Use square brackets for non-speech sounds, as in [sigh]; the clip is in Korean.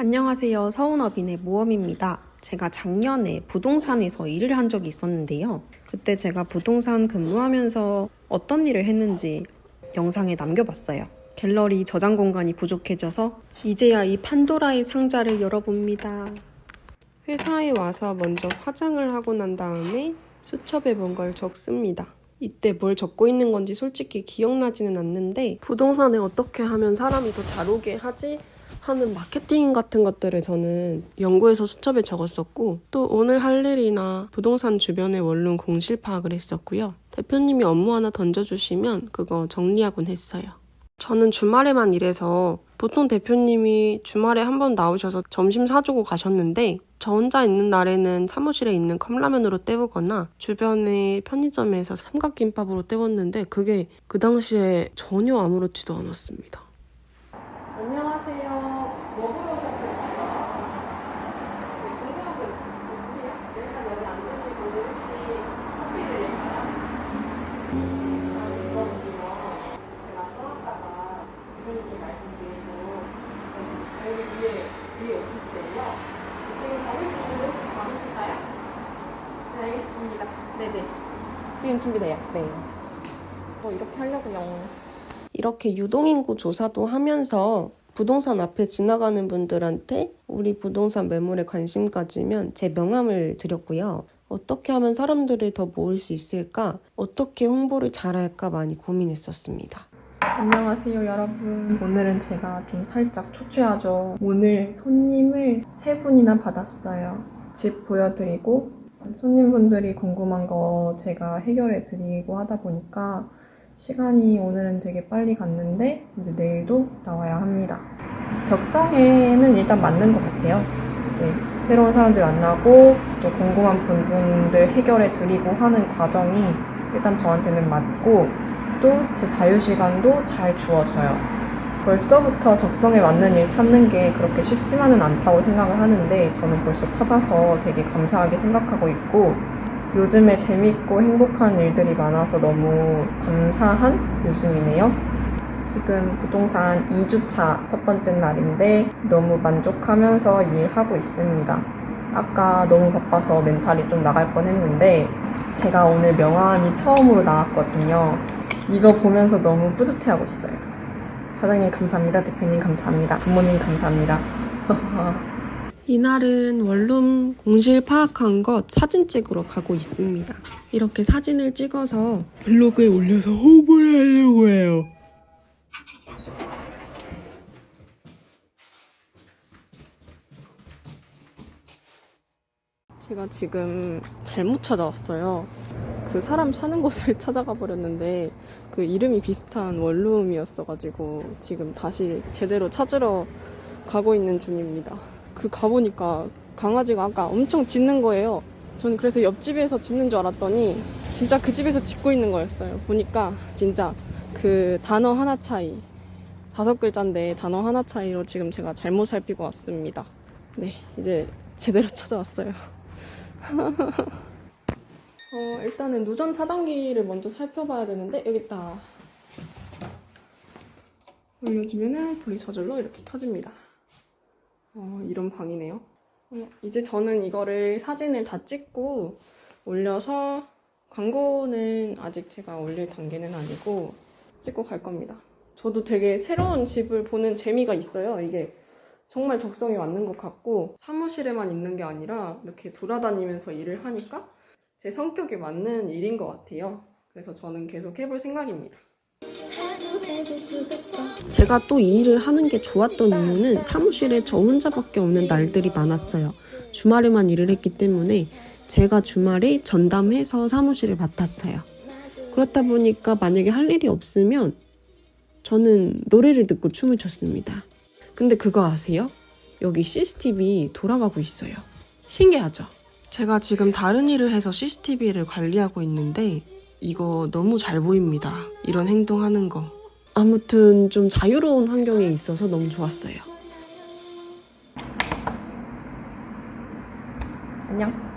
안녕하세요. 서운업인의 모험입니다. 제가 작년에 부동산에서 일을 한 적이 있었는데요. 그때 제가 부동산 근무하면서 어떤 일을 했는지 영상에 남겨봤어요. 갤러리 저장 공간이 부족해져서 이제야 이 판도라의 상자를 열어봅니다. 회사에 와서 먼저 화장을 하고 난 다음에 수첩에 뭔가를 적습니다. 이때 뭘 적고 있는 건지 솔직히 기억나지는 않는데 부동산에 어떻게 하면 사람이 더 잘 오게 하지 하는 마케팅 같은 것들을 저는 연구해서 수첩에 적었었고 또 오늘 할 일이나 부동산 주변의 원룸 공실 파악을 했었고요. 대표님이 업무 하나 던져주시면 그거 정리하곤 했어요. 저는 주말에만 일해서 보통 대표님이 주말에 한 번 나오셔서 점심 사주고 가셨는데 저 혼자 있는 날에는 사무실에 있는 컵라면으로 때우거나 주변의 편의점에서 삼각김밥으로 때웠는데 그게 그 당시에 전혀 아무렇지도 않았습니다. 말씀드리고 여기 위에 위에 오피스텔이요. 지금 가고 있는데 혹시 가보실까요? 네, 알겠습니다. 네네. 지금 준비돼요. 네. 뭐 이렇게 하려고요. 이렇게 유동인구 조사도 하면서 부동산 앞에 지나가는 분들한테 우리 부동산 매물에 관심 가지면 제 명함을 드렸고요. 어떻게 하면 사람들을 더 모을 수 있을까? 어떻게 홍보를 잘할까 많이 고민했었습니다. 안녕하세요 여러분. 오늘은 제가 좀 살짝 초췌하죠. 오늘 손님을 세 분이나 받았어요. 집 보여드리고 손님분들이 궁금한 거 제가 해결해 드리고 하다 보니까 시간이 오늘은 되게 빨리 갔는데 이제 내일도 나와야 합니다. 적성에는 일단 맞는 것 같아요. 네, 새로운 사람들 만나고 또 궁금한 부분들 해결해 드리고 하는 과정이 일단 저한테는 맞고 또제 자유시간도 잘 주어져요. 벌써부터 적성에 맞는 일 찾는 게 그렇게 쉽지만은 않다고 생각을 하는데 저는 벌써 찾아서 되게 감사하게 생각하고 있고 요즘에 재밌고 행복한 일들이 많아서 너무 감사한 요즘이네요. 지금 부동산 2주차 첫 번째 날인데 너무 만족하면서 일하고 있습니다. 아까 너무 바빠서 멘탈이 좀 나갈 뻔 했는데 제가 오늘 명함이 처음으로 나왔거든요. 이거 보면서 너무 뿌듯해하고 있어요. 사장님 감사합니다. 대표님 감사합니다. 부모님 감사합니다. [laughs] 이날은 원룸 공실 파악한 것 사진 찍으러 가고 있습니다. 이렇게 사진을 찍어서 블로그에 올려서 홍보를 하려고 해요. 제가 지금 잘못 찾아왔어요. 그 사람 사는 곳을 [laughs] 찾아가 버렸는데 그 이름이 비슷한 원룸이었어가지고 지금 다시 제대로 찾으러 가고 있는 중입니다. 그 가보니까 강아지가 아까 엄청 짖는 거예요. 저는 그래서 옆집에서 짖는 줄 알았더니 진짜 그 집에서 짖고 있는 거였어요. 보니까 진짜 그 단어 하나 차이 다섯 글자인데 단어 하나 차이로 지금 제가 잘못 살피고 왔습니다. 네, 이제 제대로 [laughs] 찾아왔어요. [laughs] 어, 일단은 누전 차단기를 먼저 살펴봐야 되는데 여기 있다. 올려주면은 불이 저절로 이렇게 켜집니다. 어, 이런 방이네요. 어, 이제 저는 이거를 사진을 다 찍고 올려서 광고는 아직 제가 올릴 단계는 아니고 찍고 갈 겁니다. 저도 되게 새로운 집을 보는 재미가 있어요. 이게 정말 적성에 맞는 것 같고 사무실에만 있는 게 아니라 이렇게 돌아다니면서 일을 하니까 제 성격에 맞는 일인 것 같아요. 그래서 저는 계속 해볼 생각입니다. 제가 또 이 일을 하는 게 좋았던 이유는 사무실에 저 혼자밖에 없는 날들이 많았어요. 주말에만 일을 했기 때문에 제가 주말에 전담해서 사무실을 맡았어요. 그렇다 보니까 만약에 할 일이 없으면 저는 노래를 듣고 춤을 췄습니다. 근데 그거 아세요? 여기 CCTV 돌아가고 있어요. 신기하죠? 제가 지금 다른 일을 해서 CCTV를 관리하고 있는데 이거 너무 잘 보입니다. 이런 행동하는 거. 아무튼 좀 자유로운 환경에 있어서 너무 좋았어요. 안녕.